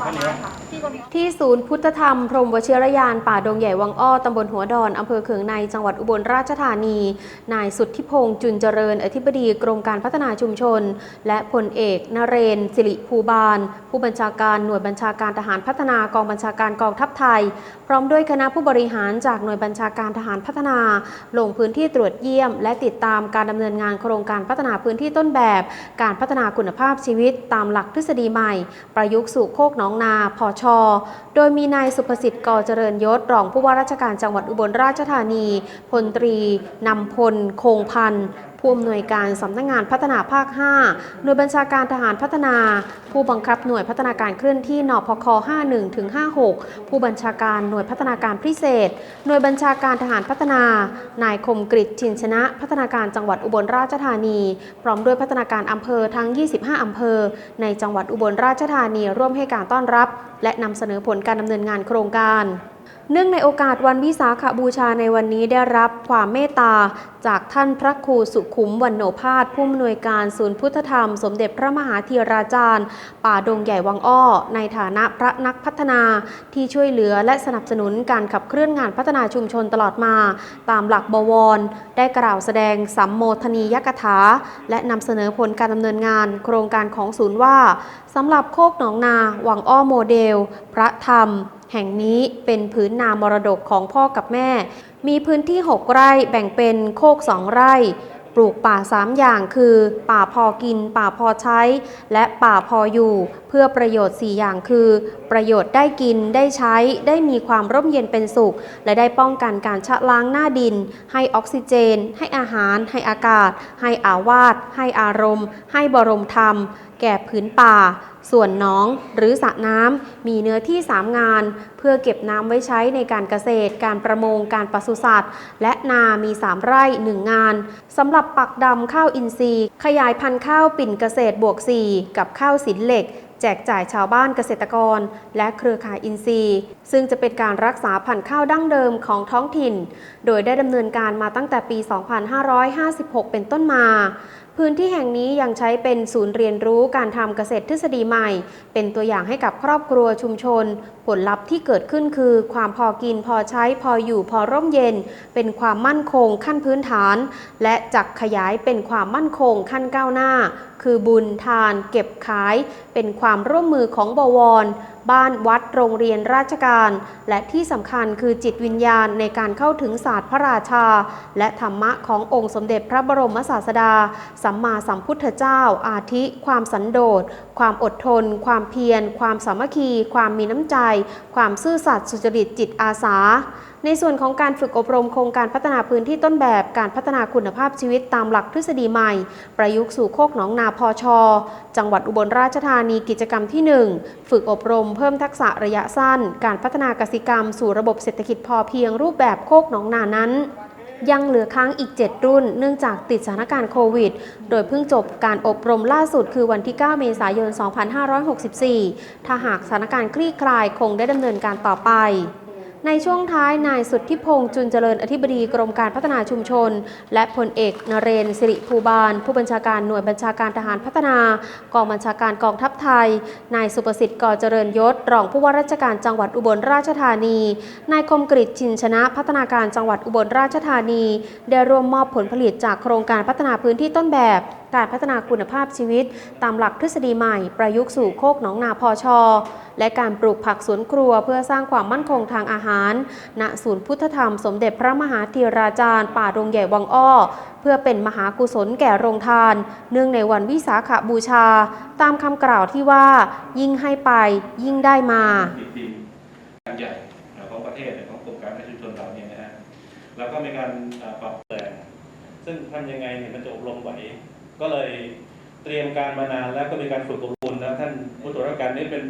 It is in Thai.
ป่าไม้ค่ะที่ก็มีที่ศูนย์พุทธธรรม พรหมวชิรยาน ป่าดงใหญ่วังอ้อ ตำบลหัวดอน อำเภอเขืองใน จังหวัดอุบลราชธานี นายสุทธิพงษ์จุนเจริญ อธิบดีกรมการพัฒนาชุมชน และพลเอกนเรนสิริภูบาล ผู้บัญชาการหน่วยบัญชาการทหารพัฒนากองบัญชาการกองทัพไทย พร้อมด้วยคณะผู้บริหารจากหน่วยบัญชาการทหารพัฒนา ลงพื้นที่ตรวจเยี่ยม และติดตามการดำเนินงานโครงการพัฒนาพื้นที่ต้นแบบ การพัฒนาคุณภาพชีวิต ตามหลักทฤษฎีใหม่ ประยุกต์สู่โคกหนองนาพอชอโดยมีนายสุภสิทธิ์กอเจริญยศรองผู้ว่าราชการจังหวัดอุบลราชธานีพลตรีนำพล คงพันธ์ ผู้อำนวยการสำนักงานพัฒนาภาค 5 หน่วยบัญชาการทหารพัฒนา ผู้บังคับหน่วยพัฒนาการเคลื่อนที่นพค 51ถึง56 ผู้บัญชาการหน่วยพัฒนาการพิเศษ หน่วยบัญชาการทหารพัฒนา นายคมกริชชินชนะ พัฒนาการจังหวัดอุบลราชธานี พร้อมด้วยพัฒนาการอำเภอทั้ง 25 อำเภอ ในจังหวัดอุบลราชธานีร่วมให้การต้อนรับ และนำเสนอผลการดำเนินงานโครงการ เนื่องในโอกาสวันวิสาขบูชาในวันนี้ได้รับความเมตตา จากท่านพระครูสุขุมวันโนภาสผู้อำนวยการศูนย์พุทธธรรม สมเด็จพระมหาธีราจารย์ ป่าดงใหญ่วังอ้อ ในฐานะพระนักพัฒนาที่ช่วยเหลือและสนับสนุนการขับเคลื่อนงานพัฒนาชุมชนตลอดมา ตามหลักบวร ได้กล่าวแสดงสัมโมทนียกถา และนำเสนอผลการดำเนินงาน โครงการของศูนย์ว่าสำหรับโคกหนองนาวังอ้อโมเดล พระธรรม แห่งนี้เป็นพื้นนามรดกของพ่อกับแม่ มีพื้นที่ 6 ไร่แบ่งเป็นโคก 2 ไร่ ปลูกป่า 3 อย่างคือ ป่าพอกิน ป่าพอใช้ และป่าพออยู่ เพื่อประโยชน์ 4 อย่างคือ ประโยชน์ได้กินได้ใช้ ได้มีความร่มเย็นเป็นสุข และได้ป้องกันการชะล้างหน้าดิน ให้ออกซิเจน ให้อาหาร ให้อากาศ ให้อาวาสให้อารมณ์ ให้บรมธรรมแก่ผืนป่า ส่วนน้องหรือสระน้ำมีเนื้อที่ 3 งาน เพื่อเก็บน้ำไว้ใช้ในการเกษตร การประมง การปศุสัตว์ และนามี 3 ไร่ 1 งานสำหรับปักดำข้าวอินทรีย์ ขยายพันธุ์ข้าวปิ่นเกษตรบวก 4 กับข้าวสินเหล็ก แจกจ่ายชาวบ้านเกษตรกร และเครือข่ายอินทรีย์ ซึ่งจะเป็นการรักษาพันธุ์ข้าวดั้งเดิมของท้องถิ่น โดยได้ดำเนินการมาตั้งแต่ปี 2556 เป็นต้นมา พื้นที่แห่งนี้ยังใช้เป็นศูนย์เรียนรู้การทำเกษตรทฤษฎีใหม่ เป็นตัวอย่างให้กับครอบครัวชุมชน ผลลัพธ์ที่เกิดขึ้นคือ ความพอกินพอใช้พออยู่พอร่มเย็น เป็นความมั่นคงขั้นพื้นฐาน และจักขยายเป็นความมั่นคงขั้นก้าวหน้า คือบุญทาน เก็บขาย เป็นความร่วมมือของบวร บ้านวัดโรงเรียนราชการ และที่สำคัญคือจิตวิญญาณในการเข้าถึงศาสตร์พระราชา และธรรมะขององค์สมเด็จพระบรมศาสดา สัมมาสัมพุทธเจ้า อาทิ ความสันโดษ ความอดทน ความเพียร ความสามัคคี ความมีน้ำใจ ความซื่อสัตย์สุจริตจิตอาสาในส่วนของการฝึกอบรมโครงการพัฒนาพื้นที่ต้นแบบการพัฒนาคุณภาพชีวิตตามหลักทฤษฎีใหม่ ประยุกต์สู่โคกหนองนาพอชอจังหวัดอุบลราชธานีกิจกรรมที่ 1 ฝึกอบรมเพิ่มทักษะระยะสั้น การพัฒนากสิกรรม สู่ระบบเศรษฐกิจพอเพียงรูปแบบโคกหนองนานั้น ยังเหลือค้างอีก 7 รุ่น เนื่องจากติดสถานการณ์โควิด โดยเพิ่งจบการอบรมล่าสุดคือวันที่ 9 เมษายน 2564 ถ้าหากสถานการณ์คลี่คลายคงได้ดำเนินการต่อไป ในช่วงท้ายนายสุทธิพงษ์จุนเจริญอธิบดีกรมการพัฒนาชุมชน และพลเอกนเรนสิริภูบาล ผู้บัญชาการหน่วยบัญชาการทหารพัฒนา กองบัญชาการกองทัพไทย นายสุประสิทธิ์ก่อเจริญยศ รองผู้ว่าราชการจังหวัดอุบลราชธานี นายคมกริชชินชนะพัฒนาการจังหวัดอุบลราชธานี ได้ร่วมมอบผลผลิตจากโครงการพัฒนาพื้นที่ต้นแบบการพัฒนาคุณภาพชีวิต ตามหลักทฤษฎีใหม่ ประยุกต์สู่โคกหนองนาพอชอ และการปลูกผักสวนครัวเพื่อสร้างความมั่นคงทางอาหาร ณ ศูนย์พุทธธรรมสมเด็จพระมหาธีราจารย์ ป่าดงใหญ่วังอ้อ เพื่อเป็นมหากุศลแก่โรงทาน เนื่องในวันวิสาขบูชา ตามคำกล่าวที่ว่า ยิ่งให้ไปยิ่งได้มาการใหญ่ของประเทศของกรมการพัฒนาชุมชนเราเนี่ยนะฮะแล้วก็มีการปรับแปลงซึ่งทำยังไงเนี่ยมันจะอบรมไหว ก็เลยเตรียมการมานานแล้วก็มีการฝึกอบรมแล้วท่านผู้ตรวจราชการนี่เป็น